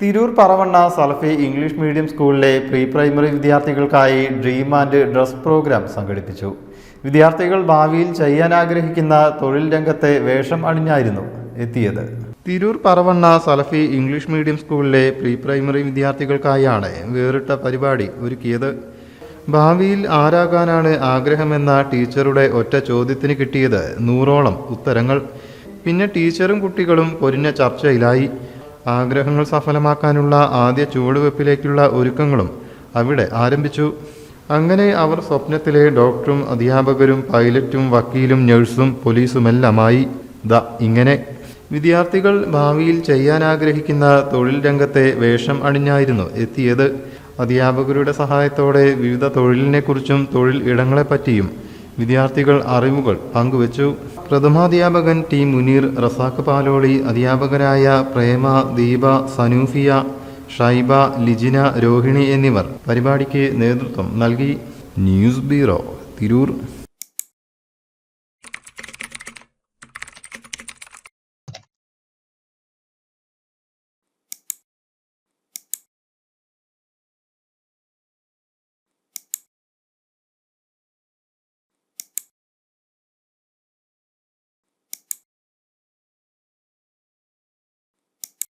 Tirur Paravanna Salafi English medium സ്കൂളിലെ pre primary വിദ്യാർത്ഥികൾക്കായി dream and dress programme സംഘടിപ്പിച്ചു. വിദ്യാർത്ഥികൾ ഭാവിയിൽ ചെയ്യാൻ ആഗ്രഹിക്കുന്ന തൊഴിൽ രംഗത്തെ വേഷം അണിഞ്ഞായിരുന്നു എത്തിയത്. തിരൂർ പറവണ്ണ സലഫി ഇംഗ്ലീഷ് മീഡിയം സ്കൂളിലെ പ്രീ പ്രൈമറി വിദ്യാർത്ഥികൾക്കായാണ് വേറിട്ട പരിപാടി ഒരുക്കിയത്. ഭാവിയിൽ ആരാകാനാണ് ആഗ്രഹമെന്ന ടീച്ചറുടെ ഒറ്റ ചോദ്യത്തിന് കിട്ടിയത് നൂറോളം ഉത്തരങ്ങൾ. പിന്നെ ടീച്ചറും കുട്ടികളും പൊരിഞ്ഞ ചർച്ചയിലായി. ആഗ്രഹങ്ങൾ സഫലമാക്കാനുള്ള ആദ്യ ചുവടുവെപ്പിലേക്കുള്ള ഒരുക്കങ്ങളും അവിടെ ആരംഭിച്ചു. അങ്ങനെ അവർ സ്വപ്നത്തിലെ ഡോക്ടറും അധ്യാപകരും പൈലറ്റും വക്കീലും നഴ്സും പോലീസുമെല്ലാമായി ദ ഇങ്ങനെ. വിദ്യാർത്ഥികൾ ഭാവിയിൽ ചെയ്യാൻ ആഗ്രഹിക്കുന്ന തൊഴിൽ രംഗത്തെ വേഷം അണിഞ്ഞായിരുന്നു എത്തിയത്. അധ്യാപകരുടെ സഹായത്തോടെ വിവിധ തൊഴിലിനെക്കുറിച്ചും തൊഴിൽ ഇടങ്ങളെപ്പറ്റിയും വിദ്യാർത്ഥികൾ അറിവുകൾ പങ്കുവച്ചു. പ്രഥമാധ്യാപകൻ ടി. മുനീർ റസാഖ് പാലോളി അധ്യാപകരായ പ്രേമ ദീപ സനൂഫിയ ഷൈബ ലിജിന രോഹിണി എന്നിവർ പരിപാടിക്ക് നേതൃത്വം നൽകി. News bureau Tirur.